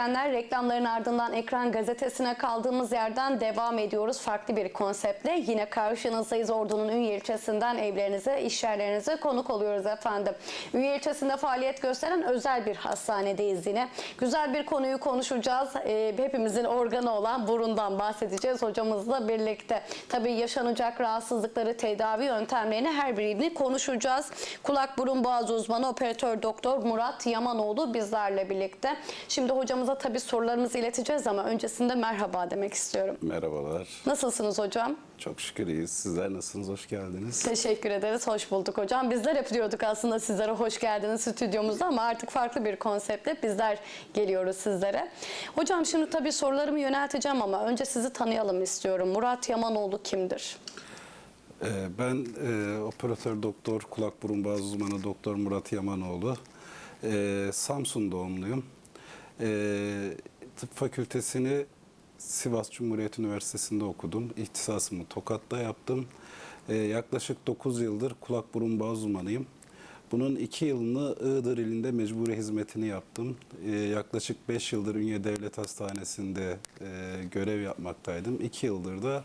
İzleyenler reklamların ardından ekran gazetesine kaldığımız yerden devam ediyoruz. Farklı bir konseptle yine karşınızdayız. Ordu'nun Ünye ilçesinden evlerinize, iş yerlerinize konuk oluyoruz efendim. Ünye ilçesinde faaliyet gösteren özel bir hastanedeyiz yine. Güzel bir konuyu konuşacağız. Ee, hepimizin organı olan burundan bahsedeceğiz hocamızla birlikte. Tabii yaşanacak rahatsızlıkları, tedavi yöntemlerini her birini konuşacağız. Kulak burun boğaz uzmanı operatör doktor Murat Yamanoğlu bizlerle birlikte. Şimdi hocamıza tabii sorularımızı ileteceğiz ama öncesinde merhaba demek istiyorum. Merhabalar. Nasılsınız hocam? Çok şükür iyiyiz. Sizler nasılsınız? Hoş geldiniz. Teşekkür ederiz. Hoş bulduk hocam. Bizler hep diyorduk aslında sizlere hoş geldiniz stüdyomuzda ama artık farklı bir konseptle bizler geliyoruz sizlere. Hocam şimdi tabii sorularımı yönelteceğim ama önce sizi tanıyalım istiyorum. Murat Yamanoğlu kimdir? Ee, ben e, operatör doktor, kulak burun boğaz uzmanı doktor Murat Yamanoğlu. Ee, Samsun doğumluyum. Ee, tıp fakültesini Sivas Cumhuriyet Üniversitesi'nde okudum. İhtisasımı Tokat'ta yaptım. Ee, yaklaşık 9 yıldır kulak burun boğaz uzmanıyım. Bunun 2 yılını Iğdır ilinde mecburi hizmetini yaptım. Ee, yaklaşık 5 yıldır Ünye Devlet Hastanesi'nde e, görev yapmaktaydım. 2 yıldır da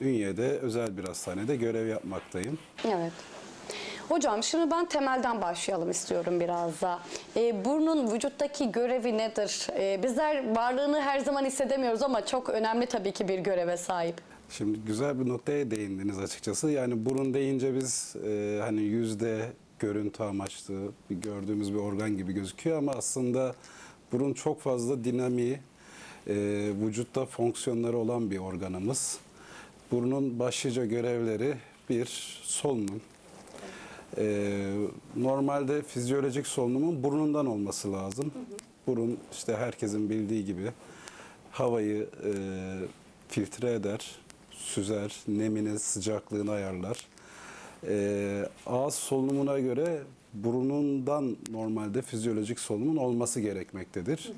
Ünye'de özel bir hastanede görev yapmaktayım. Evet. Hocam şimdi ben temelden başlayalım istiyorum biraz da. Ee, burnun vücuttaki görevi nedir? Ee, bizler varlığını her zaman hissedemiyoruz ama çok önemli tabii ki bir göreve sahip. Şimdi güzel bir noktaya değindiniz açıkçası. Yani burun deyince biz e, hani yüzde görüntü amaçlı bir gördüğümüz bir organ gibi gözüküyor ama aslında burun çok fazla dinamiği, e, vücutta fonksiyonları olan bir organımız. Burnun başlıca görevleri bir solunum. E, normalde fizyolojik solunumun burnundan olması lazım. Burun işte herkesin bildiği gibi havayı e, filtre eder, süzer, nemini, sıcaklığını ayarlar. E, ağız solunumuna göre burunundan normalde fizyolojik solunumun olması gerekmektedir.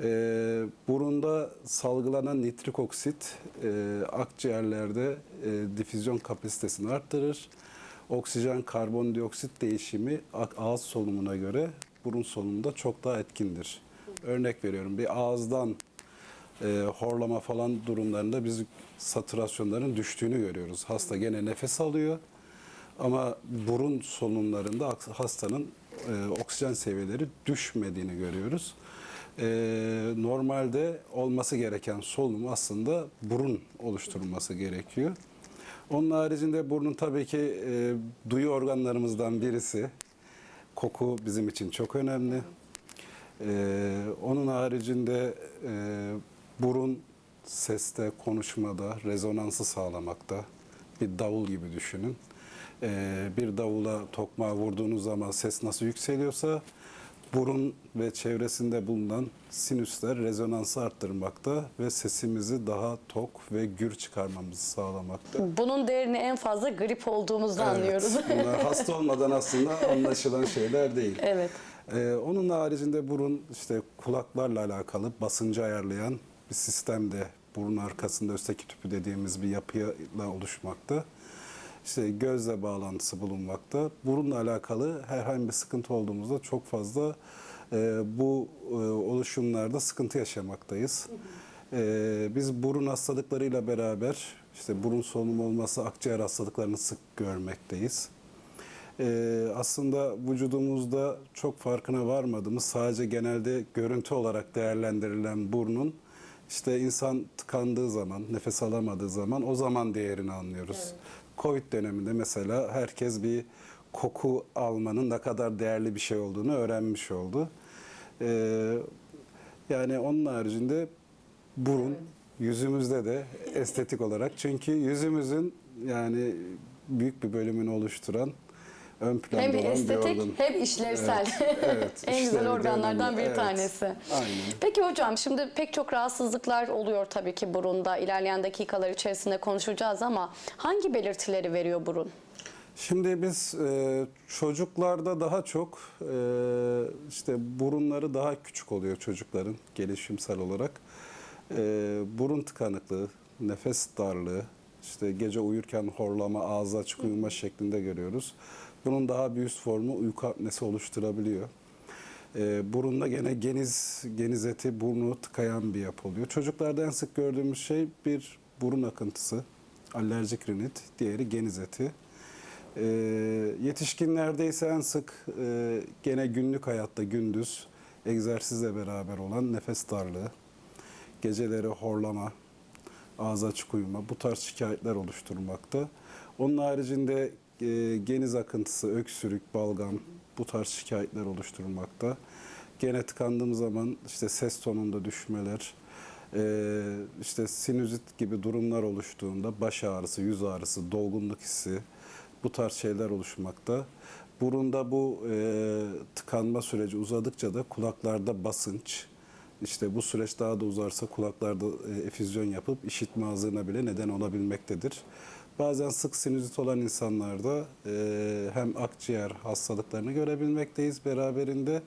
E, burunda salgılanan nitrik oksit e, akciğerlerde e, difüzyon kapasitesini arttırır. Oksijen karbondioksit değişimi ağız solunumuna göre burun solunumunda çok daha etkindir. Örnek veriyorum bir ağızdan e, horlama falan durumlarında biz satürasyonların düştüğünü görüyoruz. Hasta gene nefes alıyor ama burun solunumlarında hastanın e, oksijen seviyeleri düşmediğini görüyoruz. E, normalde olması gereken solunum aslında burun oluşturulması gerekiyor. Onun haricinde burnun tabii ki e, duyu organlarımızdan birisi. Koku bizim için çok önemli. Ee, onun haricinde e, burun seste, konuşmada rezonansı sağlamakta. Bir davul gibi düşünün. Ee, bir davula tokmağı vurduğunuz zaman ses nasıl yükseliyorsa burun ve çevresinde bulunan sinüsler rezonansı arttırmakta ve sesimizi daha tok ve gür çıkarmamızı sağlamakta. Bunun değerini en fazla grip olduğumuzda anlıyoruz. Evet, bunlar hasta olmadan aslında anlaşılan şeyler değil. Evet. Ee, onun haricinde burun işte kulaklarla alakalı basıncı ayarlayan bir sistemde burun arkasında östeki tüpü dediğimiz bir yapıyla oluşmakta. İşte gözle bağlantısı bulunmakta. Burunla alakalı herhangi bir sıkıntı olduğumuzda çok fazla e, bu e, oluşumlarda sıkıntı yaşamaktayız. E, biz burun hastalıklarıyla beraber işte burun solunumu olması akciğer hastalıklarını sık görmekteyiz. Ee, aslında vücudumuzda çok farkına varmadığımız sadece genelde görüntü olarak değerlendirilen burnun işte insan tıkandığı zaman, nefes alamadığı zaman o zaman değerini anlıyoruz. Covid döneminde mesela herkes bir koku almanın ne kadar değerli bir şey olduğunu öğrenmiş oldu. Ee, yani onun haricinde burun yüzümüzde de estetik olarak çünkü yüzümüzün yani büyük bir bölümünü oluşturan ön planda Hem olan bir estetik organ. hem işlevsel. Evet, evet, en güzel organlardan bir Evet, tanesi. aynen. Peki hocam şimdi pek çok rahatsızlıklar oluyor tabii ki burunda. İlerleyen dakikalar içerisinde konuşacağız ama hangi belirtileri veriyor burun? Şimdi biz e, çocuklarda daha çok e, işte burunları daha küçük oluyor çocukların gelişimsel olarak. E, burun tıkanıklığı, nefes darlığı, işte gece uyurken horlama, ağzı açık uyuma şeklinde görüyoruz. Bunun daha üst formu uyku apnesi oluşturabiliyor. E, burunda gene geniz, geniz eti burnu tıkayan bir yapı oluyor. Çocuklarda en sık gördüğümüz şey bir burun akıntısı, alerjik rinit, diğeri geniz eti. E, yetişkinlerde ise en sık e, gene günlük hayatta gündüz egzersizle beraber olan nefes darlığı, geceleri horlama, ağız açık uyuma bu tarz şikayetler oluşturmakta. Onun haricinde e, geniz akıntısı, öksürük, balgam bu tarz şikayetler oluşturmakta. Gene tıkandığım zaman işte ses tonunda düşmeler, e, işte sinüzit gibi durumlar oluştuğunda baş ağrısı, yüz ağrısı, dolgunluk hissi bu tarz şeyler oluşmakta. Burunda bu e, tıkanma süreci uzadıkça da kulaklarda basınç, işte bu süreç daha da uzarsa kulaklarda e, efüzyon yapıp işitme azlığına bile neden olabilmektedir. Bazen sık sinüzit olan insanlarda e, hem akciğer hastalıklarını görebilmekteyiz beraberinde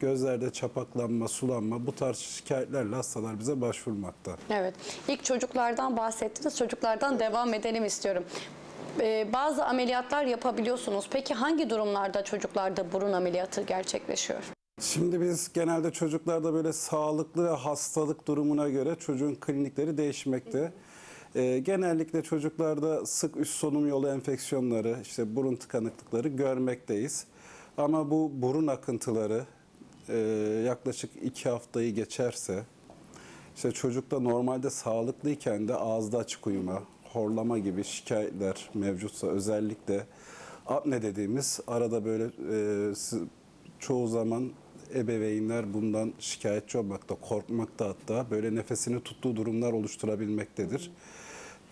gözlerde çapaklanma, sulanma bu tarz şikayetlerle hastalar bize başvurmakta. Evet. İlk çocuklardan bahsettiniz. Çocuklardan devam edelim istiyorum. Ee, bazı ameliyatlar yapabiliyorsunuz. Peki hangi durumlarda çocuklarda burun ameliyatı gerçekleşiyor? Şimdi biz genelde çocuklarda böyle sağlıklı ve hastalık durumuna göre çocuğun klinikleri değişmekte. Ee, genellikle çocuklarda sık üst solunum yolu enfeksiyonları, işte burun tıkanıklıkları görmekteyiz. Ama bu burun akıntıları e, yaklaşık iki haftayı geçerse, işte çocukta normalde sağlıklıyken de ağızda açık uyuma, horlama gibi şikayetler mevcutsa özellikle apne dediğimiz arada böyle e, çoğu zaman ebeveynler bundan şikayetçi olmakta, korkmakta hatta böyle nefesini tuttuğu durumlar oluşturabilmektedir.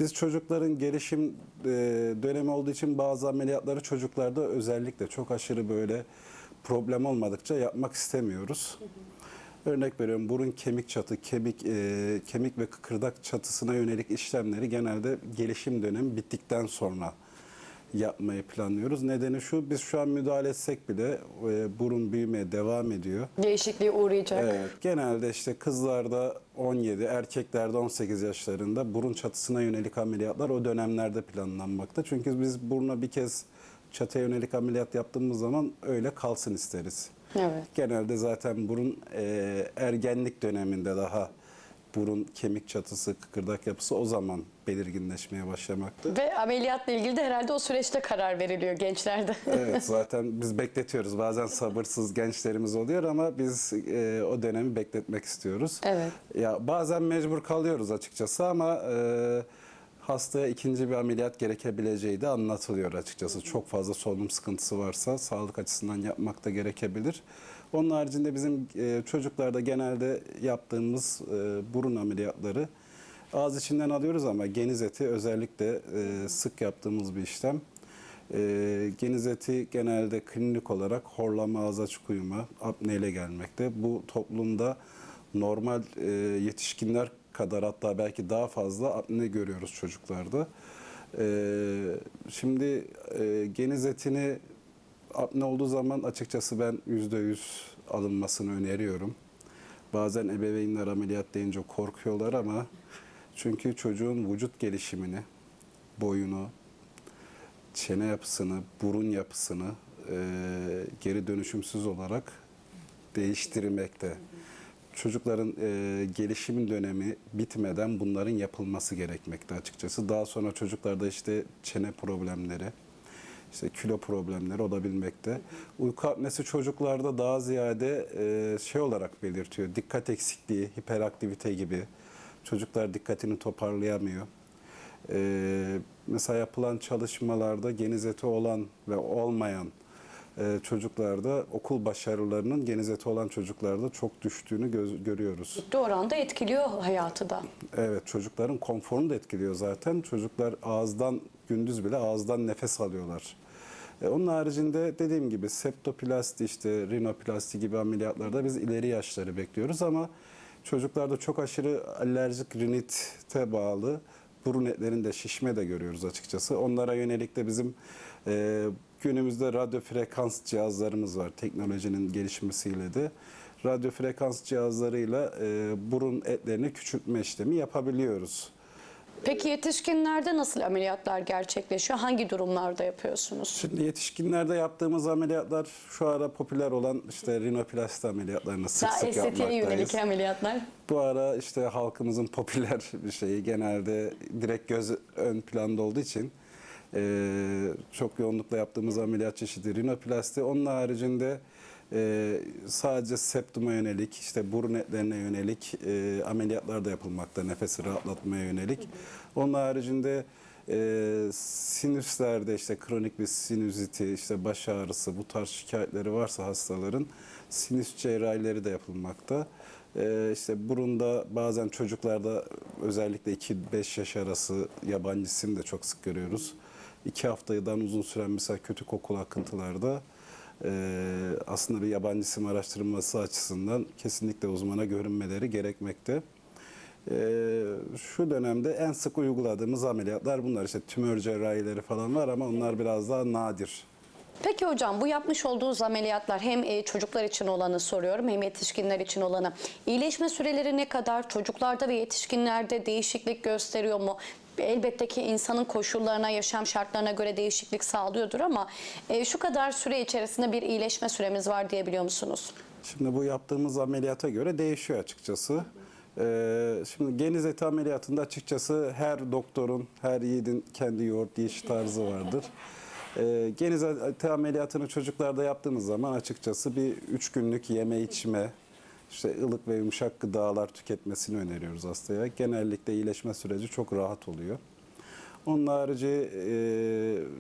Biz çocukların gelişim e, dönemi olduğu için bazı ameliyatları çocuklarda özellikle çok aşırı böyle problem olmadıkça yapmak istemiyoruz. Örnek veriyorum burun kemik çatı, kemik e, kemik ve kıkırdak çatısına yönelik işlemleri genelde gelişim dönemi bittikten sonra yapmayı planlıyoruz. Nedeni şu, biz şu an müdahale etsek bile e, burun büyümeye devam ediyor. Değişikliğe uğrayacak. Evet, genelde işte kızlarda 17, erkeklerde 18 yaşlarında burun çatısına yönelik ameliyatlar o dönemlerde planlanmakta. Çünkü biz buruna bir kez çatıya yönelik ameliyat yaptığımız zaman öyle kalsın isteriz. Evet. Genelde zaten burun e, ergenlik döneminde daha burun kemik çatısı, kıkırdak yapısı o zaman belirginleşmeye başlamakta. Ve ameliyatla ilgili de herhalde o süreçte karar veriliyor gençlerde. Evet zaten biz bekletiyoruz. Bazen sabırsız gençlerimiz oluyor ama biz e, o dönemi bekletmek istiyoruz. Evet. Ya bazen mecbur kalıyoruz açıkçası ama e, hastaya ikinci bir ameliyat gerekebileceği de anlatılıyor açıkçası. Çok fazla solunum sıkıntısı varsa sağlık açısından yapmak da gerekebilir. Onun haricinde bizim e, çocuklarda genelde yaptığımız e, burun ameliyatları ağız içinden alıyoruz ama geniz eti özellikle e, sık yaptığımız bir işlem. E, geniz eti genelde klinik olarak horlama, ağız açık uyuma, apneyle gelmekte. Bu toplumda normal e, yetişkinler kadar hatta belki daha fazla apne görüyoruz çocuklarda. E, şimdi e, geniz etini apne olduğu zaman açıkçası ben %100 alınmasını öneriyorum. Bazen ebeveynler ameliyat deyince korkuyorlar ama çünkü çocuğun vücut gelişimini, boyunu, çene yapısını, burun yapısını e, geri dönüşümsüz olarak değiştirmekte. Çocukların e, gelişim dönemi bitmeden bunların yapılması gerekmekte açıkçası. Daha sonra çocuklarda işte çene problemleri, işte kilo problemleri olabilmekte. Uyku apnesi çocuklarda daha ziyade e, şey olarak belirtiyor. Dikkat eksikliği, hiperaktivite gibi. Çocuklar dikkatini toparlayamıyor. E, mesela yapılan çalışmalarda geniz eti olan ve olmayan e, çocuklarda okul başarılarının geniz eti olan çocuklarda çok düştüğünü göz- görüyoruz. Ciddi oranda etkiliyor hayatı da. Evet çocukların konforunu da etkiliyor zaten. Çocuklar ağızdan gündüz bile ağızdan nefes alıyorlar. E, onun haricinde dediğim gibi septoplasti işte rinoplasti gibi ameliyatlarda biz ileri yaşları bekliyoruz ama çocuklarda çok aşırı alerjik rinite bağlı burun etlerinde şişme de görüyoruz açıkçası. Onlara yönelik de bizim e, günümüzde radyo frekans cihazlarımız var teknolojinin gelişmesiyle de. Radyo frekans cihazlarıyla e, burun etlerini küçültme işlemi yapabiliyoruz. Peki yetişkinlerde nasıl ameliyatlar gerçekleşiyor? Hangi durumlarda yapıyorsunuz? Şimdi yetişkinlerde yaptığımız ameliyatlar şu ara popüler olan işte rinoplasti ameliyatlarını sık Daha sık estetiğe yapmaktayız. yönelik ameliyatlar. Bu ara işte halkımızın popüler bir şeyi genelde direkt göz ön planda olduğu için e, çok yoğunlukla yaptığımız ameliyat çeşidi rinoplasti. Onun haricinde e, sadece septuma yönelik, işte burun etlerine yönelik e, ameliyatlar da yapılmakta nefesi rahatlatmaya yönelik. Onun haricinde e, sinüslerde işte kronik bir sinüziti, işte baş ağrısı bu tarz şikayetleri varsa hastaların sinüs cerrahileri de yapılmakta. Ee, işte burunda bazen çocuklarda özellikle 2-5 yaş arası yabancı sim de çok sık görüyoruz. 2 haftadan uzun süren mesela kötü kokulu akıntılarda e, aslında bir yabancı sim araştırılması açısından kesinlikle uzmana görünmeleri gerekmekte. Ee, şu dönemde en sık uyguladığımız ameliyatlar bunlar. İşte tümör cerrahileri falan var ama onlar biraz daha nadir. Peki hocam bu yapmış olduğunuz ameliyatlar hem e, çocuklar için olanı soruyorum hem yetişkinler için olanı. İyileşme süreleri ne kadar? Çocuklarda ve yetişkinlerde değişiklik gösteriyor mu? Elbette ki insanın koşullarına, yaşam şartlarına göre değişiklik sağlıyordur ama e, şu kadar süre içerisinde bir iyileşme süremiz var diyebiliyor musunuz? Şimdi bu yaptığımız ameliyata göre değişiyor açıkçası. Ee, şimdi geniz eti ameliyatında açıkçası her doktorun, her yiğidin kendi yoğurt yiyiş tarzı vardır. Ee, geniz eti ameliyatını çocuklarda yaptığımız zaman açıkçası bir üç günlük yeme içme, işte ılık ve yumuşak gıdalar tüketmesini öneriyoruz hastaya. Genellikle iyileşme süreci çok rahat oluyor. Onun harici e,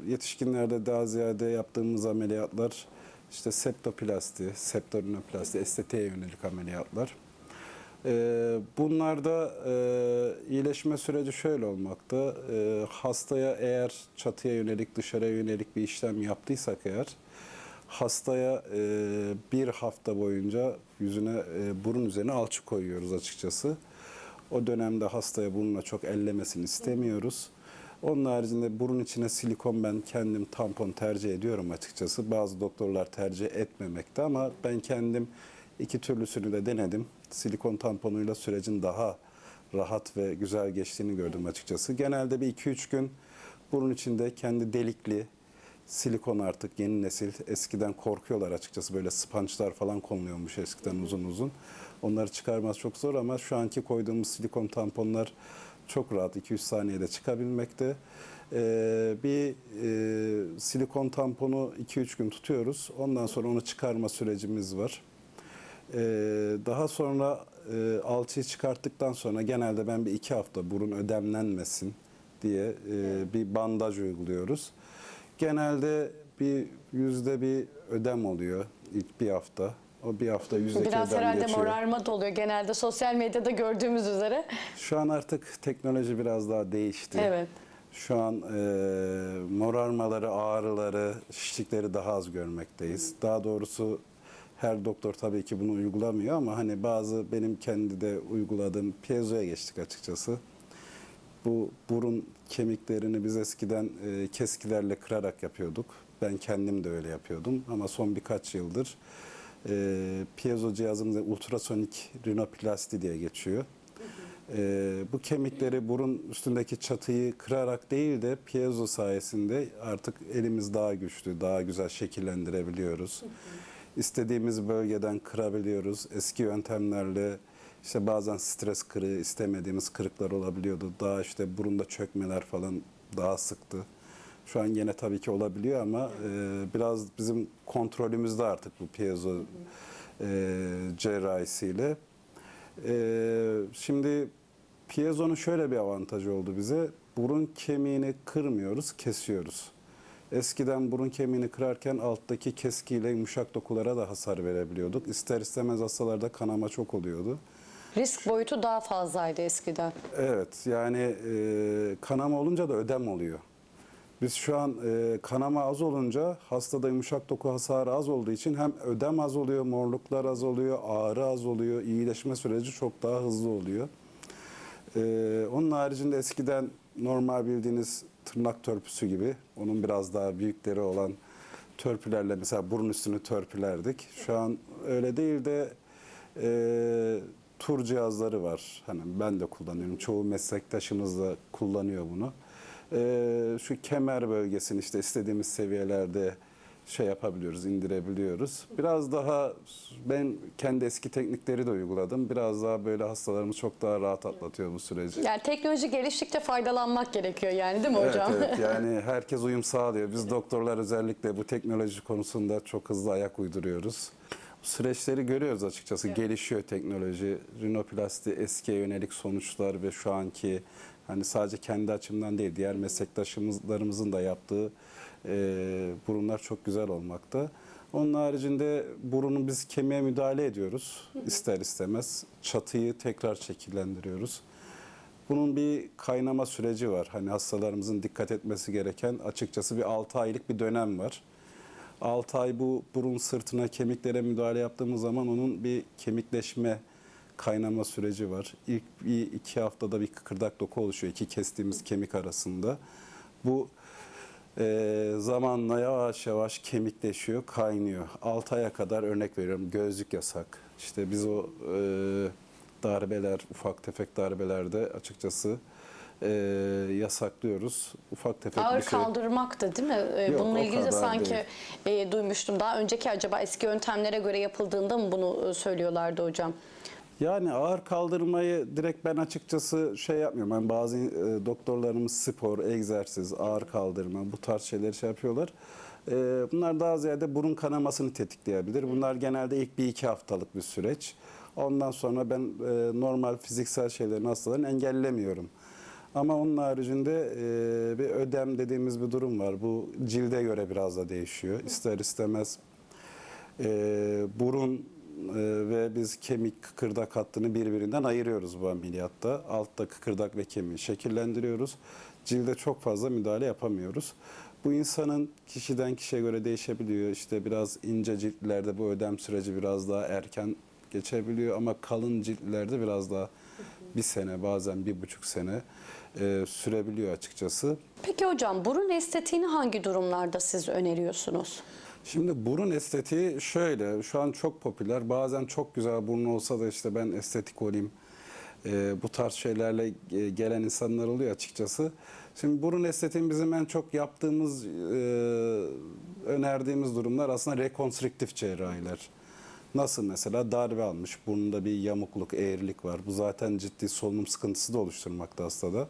yetişkinlerde daha ziyade yaptığımız ameliyatlar işte septoplasti, septorinoplasti, estetiğe yönelik ameliyatlar. E, bunlarda e, iyileşme süreci şöyle olmakta. E, hastaya eğer çatıya yönelik, dışarıya yönelik bir işlem yaptıysak eğer hastaya e, bir hafta boyunca yüzüne e, burun üzerine alçı koyuyoruz açıkçası. O dönemde hastaya burnuna çok ellemesini istemiyoruz. Onun haricinde burun içine silikon ben kendim tampon tercih ediyorum açıkçası. Bazı doktorlar tercih etmemekte ama ben kendim iki türlüsünü de denedim. Silikon tamponuyla sürecin daha rahat ve güzel geçtiğini gördüm açıkçası. Genelde bir 2-3 gün burun içinde kendi delikli silikon artık yeni nesil. Eskiden korkuyorlar açıkçası böyle spançlar falan konuluyormuş eskiden uzun uzun. Onları çıkarması çok zor ama şu anki koyduğumuz silikon tamponlar çok rahat 2-3 saniyede çıkabilmekte. Ee, bir e, silikon tamponu 2-3 gün tutuyoruz. Ondan sonra onu çıkarma sürecimiz var. Ee, daha sonra e, alçıyı çıkarttıktan sonra genelde ben bir iki hafta burun ödemlenmesin diye e, bir bandaj uyguluyoruz. Genelde bir yüzde bir ödem oluyor ilk bir hafta. O bir hafta yüzdeki Biraz ödem herhalde geçiyor. morarma da oluyor genelde sosyal medyada gördüğümüz üzere. Şu an artık teknoloji biraz daha değişti. Evet. Şu an e, morarmaları, ağrıları, şişlikleri daha az görmekteyiz. Daha doğrusu her doktor tabii ki bunu uygulamıyor ama hani bazı benim kendi de uyguladığım piezoya geçtik açıkçası. Bu burun kemiklerini biz eskiden e, keskilerle kırarak yapıyorduk. Ben kendim de öyle yapıyordum ama son birkaç yıldır e, piezo cihazımız ultrasonik rinoplasti diye geçiyor. E, bu kemikleri burun üstündeki çatıyı kırarak değil de piezo sayesinde artık elimiz daha güçlü, daha güzel şekillendirebiliyoruz. İstediğimiz bölgeden kırabiliyoruz. Eski yöntemlerle işte bazen stres kırığı, istemediğimiz kırıklar olabiliyordu. Daha işte burunda çökmeler falan daha sıktı. Şu an yine tabii ki olabiliyor ama e, biraz bizim kontrolümüzde artık bu piezo e, cerrahisiyle. E, şimdi piezonun şöyle bir avantajı oldu bize. Burun kemiğini kırmıyoruz, kesiyoruz. Eskiden burun kemiğini kırarken alttaki keskiyle yumuşak dokulara da hasar verebiliyorduk. İster istemez hastalarda kanama çok oluyordu. Risk boyutu daha fazlaydı eskiden. Evet yani e, kanama olunca da ödem oluyor. Biz şu an e, kanama az olunca hastada yumuşak doku hasarı az olduğu için hem ödem az oluyor, morluklar az oluyor, ağrı az oluyor, iyileşme süreci çok daha hızlı oluyor. Ee, onun haricinde eskiden normal bildiğiniz tırnak törpüsü gibi onun biraz daha büyükleri olan törpülerle mesela burun üstünü törpülerdik. Şu an öyle değil de e, tur cihazları var. Hani ben de kullanıyorum. Çoğu meslektaşımız da kullanıyor bunu. E, şu kemer bölgesini işte istediğimiz seviyelerde şey yapabiliyoruz, indirebiliyoruz. Biraz daha ben kendi eski teknikleri de uyguladım. Biraz daha böyle hastalarımız çok daha rahat atlatıyor bu süreci. Yani teknoloji geliştikçe faydalanmak gerekiyor yani değil mi Evet, hocam? evet yani herkes uyum sağlıyor. Biz doktorlar özellikle bu teknoloji konusunda çok hızlı ayak uyduruyoruz. Süreçleri görüyoruz açıkçası. Gelişiyor teknoloji. Rinoplasti eskiye yönelik sonuçlar ve şu anki hani sadece kendi açımdan değil diğer meslektaşlarımızın da yaptığı e, burunlar çok güzel olmakta. Onun haricinde burunu biz kemiğe müdahale ediyoruz ister istemez. Çatıyı tekrar şekillendiriyoruz. Bunun bir kaynama süreci var. Hani hastalarımızın dikkat etmesi gereken açıkçası bir 6 aylık bir dönem var. 6 ay bu burun sırtına kemiklere müdahale yaptığımız zaman onun bir kemikleşme kaynama süreci var. İlk bir iki haftada bir kıkırdak doku oluşuyor iki kestiğimiz kemik arasında. Bu e, zamanla yavaş yavaş kemikleşiyor, kaynıyor. 6 aya kadar örnek veriyorum gözlük yasak. İşte biz o e, darbeler, ufak tefek darbelerde açıkçası e, yasaklıyoruz. Ufak tefek Ağır bir şey. kaldırmak da değil mi? Ee, Yok, Bununla ilgili de sanki e, duymuştum. Daha önceki acaba eski yöntemlere göre yapıldığında mı bunu e, söylüyorlardı hocam? Yani ağır kaldırmayı direkt ben açıkçası şey yapmıyorum. Yani bazı e, doktorlarımız spor, egzersiz, ağır kaldırma bu tarz şeyleri şey yapıyorlar. E, bunlar daha ziyade burun kanamasını tetikleyebilir. Bunlar genelde ilk bir iki haftalık bir süreç. Ondan sonra ben e, normal fiziksel şeylerin hastalarını engellemiyorum. Ama onun haricinde e, bir ödem dediğimiz bir durum var. Bu cilde göre biraz da değişiyor. İster istemez e, burun e, ve biz kemik kıkırdak hattını birbirinden ayırıyoruz bu ameliyatta. Altta kıkırdak ve kemiği şekillendiriyoruz. Cilde çok fazla müdahale yapamıyoruz. Bu insanın kişiden kişiye göre değişebiliyor. İşte biraz ince ciltlerde bu ödem süreci biraz daha erken geçebiliyor ama kalın ciltlerde biraz daha bir sene bazen bir buçuk sene e, sürebiliyor açıkçası. Peki hocam burun estetiğini hangi durumlarda siz öneriyorsunuz? Şimdi burun estetiği şöyle, şu an çok popüler. Bazen çok güzel burun olsa da işte ben estetik olayım. Ee, bu tarz şeylerle e, gelen insanlar oluyor açıkçası. Şimdi burun estetiğin bizim en çok yaptığımız, e, önerdiğimiz durumlar aslında rekonstrüktif cerrahiler. Nasıl mesela darbe almış, burnunda bir yamukluk, eğrilik var. Bu zaten ciddi solunum sıkıntısı da oluşturmakta hastada.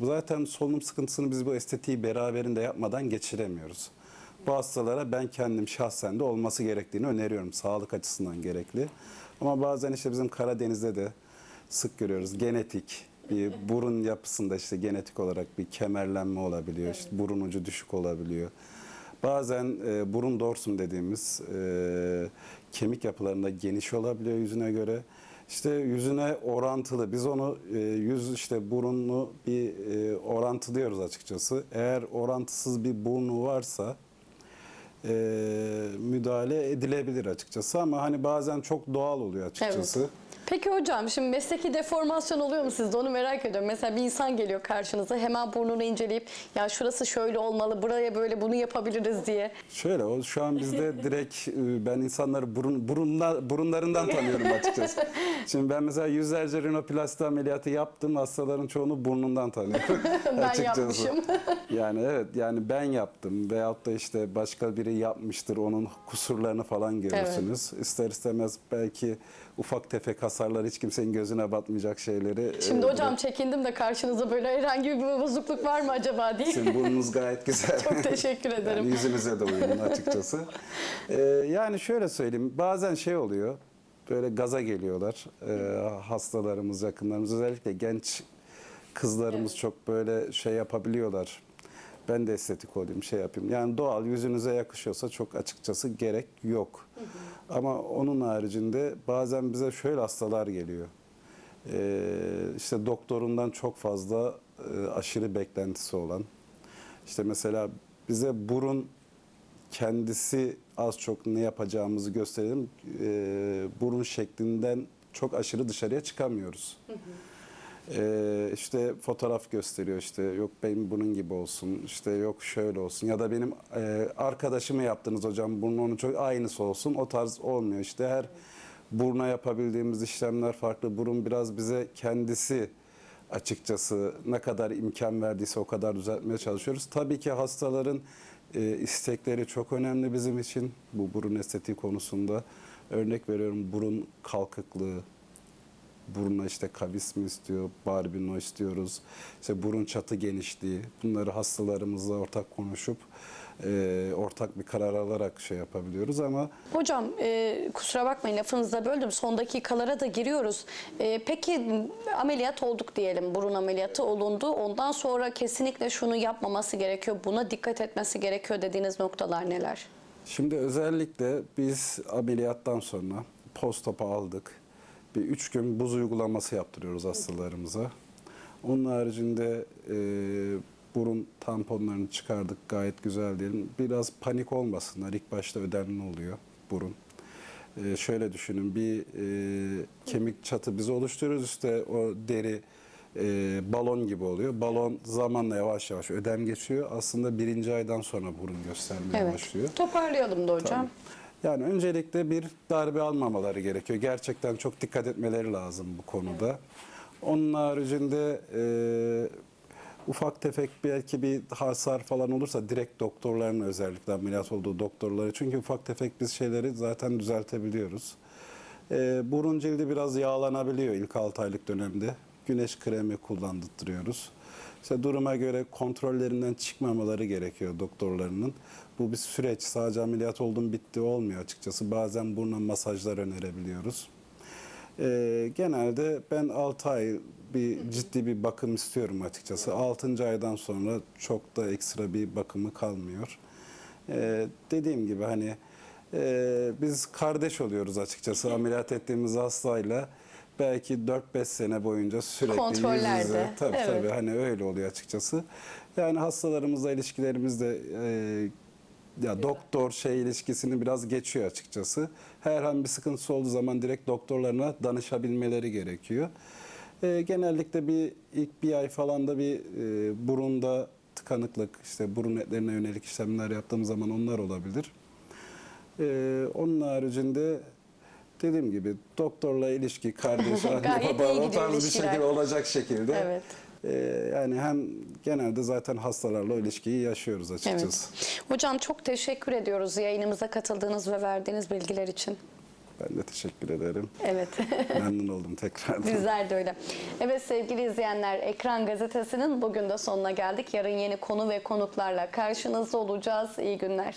Bu zaten solunum sıkıntısını biz bu estetiği beraberinde yapmadan geçiremiyoruz. Bu hastalara ben kendim şahsen de olması gerektiğini öneriyorum. Sağlık açısından gerekli. Ama bazen işte bizim Karadeniz'de de sık görüyoruz. Genetik bir burun yapısında işte genetik olarak bir kemerlenme olabiliyor. İşte burun ucu düşük olabiliyor. Bazen e, burun dorsum dediğimiz e, kemik yapılarında geniş olabiliyor yüzüne göre. İşte yüzüne orantılı. Biz onu e, yüz işte burunlu bir e, orantılıyoruz açıkçası. Eğer orantısız bir burnu varsa e, müdahale edilebilir açıkçası ama hani bazen çok doğal oluyor açıkçası. Peki hocam şimdi mesleki deformasyon oluyor mu sizde onu merak ediyorum. Mesela bir insan geliyor karşınıza hemen burnunu inceleyip ya şurası şöyle olmalı buraya böyle bunu yapabiliriz diye. Şöyle o şu an bizde direkt e, ben insanları burun, burunla, burunlarından tanıyorum açıkçası. Şimdi ben mesela yüzlerce rinoplasti ameliyatı yaptım. Hastaların çoğunu burnundan tanıyorum. Ben yapmışım. Yani evet yani ben yaptım veyahut da işte başka biri yapmıştır onun kusurlarını falan görürsünüz. İster istemez belki ufak tefek hasarlar hiç kimsenin gözüne batmayacak şeyleri. Şimdi e, hocam çekindim de karşınızda böyle herhangi bir bozukluk var mı acaba diye. Sizin burnunuz gayet güzel. Çok teşekkür ederim. Yani yüzünüze de uygun açıkçası. Ee, yani şöyle söyleyeyim. Bazen şey oluyor. Böyle gaza geliyorlar. Ee, hastalarımız, yakınlarımız. Özellikle genç kızlarımız çok böyle şey yapabiliyorlar. Ben de estetik olayım, şey yapayım. Yani doğal yüzünüze yakışıyorsa çok açıkçası gerek yok. Ama onun haricinde bazen bize şöyle hastalar geliyor. Ee, işte doktorundan çok fazla e, aşırı beklentisi olan, İşte mesela bize burun kendisi az çok ne yapacağımızı gösterelim. Ee, burun şeklinden çok aşırı dışarıya çıkamıyoruz. Ee, işte fotoğraf gösteriyor işte yok benim bunun gibi olsun işte yok şöyle olsun ya da benim e, arkadaşımı yaptınız hocam bunun onun çok aynısı olsun o tarz olmuyor işte her buruna yapabildiğimiz işlemler farklı burun biraz bize kendisi açıkçası ne kadar imkan verdiyse o kadar düzeltmeye çalışıyoruz. Tabii ki hastaların e, istekleri çok önemli bizim için bu burun estetiği konusunda. Örnek veriyorum burun kalkıklığı, buruna işte kavis mi istiyor, barbino istiyoruz. İşte burun çatı genişliği. Bunları hastalarımızla ortak konuşup e, ortak bir karar alarak şey yapabiliyoruz ama Hocam e, kusura bakmayın lafınızda böldüm. Son dakikalara da giriyoruz. E, peki ameliyat olduk diyelim. Burun ameliyatı olundu. Ondan sonra kesinlikle şunu yapmaması gerekiyor. Buna dikkat etmesi gerekiyor dediğiniz noktalar neler? Şimdi özellikle biz ameliyattan sonra post-op'a aldık. Bir üç gün buz uygulaması yaptırıyoruz hastalarımıza. Onun haricinde e, burun tamponlarını çıkardık gayet güzel diyelim. Biraz panik olmasınlar. İlk başta ödemli oluyor burun. E, şöyle düşünün bir e, kemik çatı biz oluşturuyoruz işte o deri e, balon gibi oluyor. Balon zamanla yavaş yavaş ödem geçiyor. Aslında birinci aydan sonra burun göstermeye başlıyor. Toparlayalım da hocam. Yani öncelikle bir darbe almamaları gerekiyor. Gerçekten çok dikkat etmeleri lazım bu konuda. Onun haricinde e, ufak tefek belki bir hasar falan olursa direkt doktorların özellikle ameliyat olduğu doktorları. Çünkü ufak tefek biz şeyleri zaten düzeltebiliyoruz. E, burun cildi biraz yağlanabiliyor ilk 6 aylık dönemde. Güneş kremi kullandırıyoruz. İşte duruma göre kontrollerinden çıkmamaları gerekiyor doktorlarının. Bu bir süreç. Sadece ameliyat oldum bitti olmuyor açıkçası. Bazen buruna masajlar önerebiliyoruz. Ee, genelde ben 6 ay bir ciddi bir bakım istiyorum açıkçası. 6. aydan sonra çok da ekstra bir bakımı kalmıyor. Ee, dediğim gibi hani e, biz kardeş oluyoruz açıkçası ameliyat ettiğimiz hastayla. Belki 4-5 sene boyunca sürekli yüz Kontrollerde, yüze. Tabii evet. tabii hani öyle oluyor açıkçası. Yani hastalarımızla ilişkilerimiz de e, ya doktor şey ilişkisini biraz geçiyor açıkçası. Herhangi bir sıkıntısı olduğu zaman direkt doktorlarına danışabilmeleri gerekiyor. E, genellikle bir ilk bir ay falan da bir e, burunda tıkanıklık, işte burun etlerine yönelik işlemler yaptığımız zaman onlar olabilir. E, onun haricinde dediğim gibi doktorla ilişki, kardeş, anne, baba o tarz bir şekilde olacak şekilde. Evet. E, yani hem genelde zaten hastalarla o ilişkiyi yaşıyoruz açıkçası. Evet. Hocam çok teşekkür ediyoruz yayınımıza katıldığınız ve verdiğiniz bilgiler için. Ben de teşekkür ederim. Evet. Memnun oldum tekrardan. Bizler de öyle. Evet sevgili izleyenler Ekran Gazetesi'nin bugün de sonuna geldik. Yarın yeni konu ve konuklarla karşınızda olacağız. İyi günler.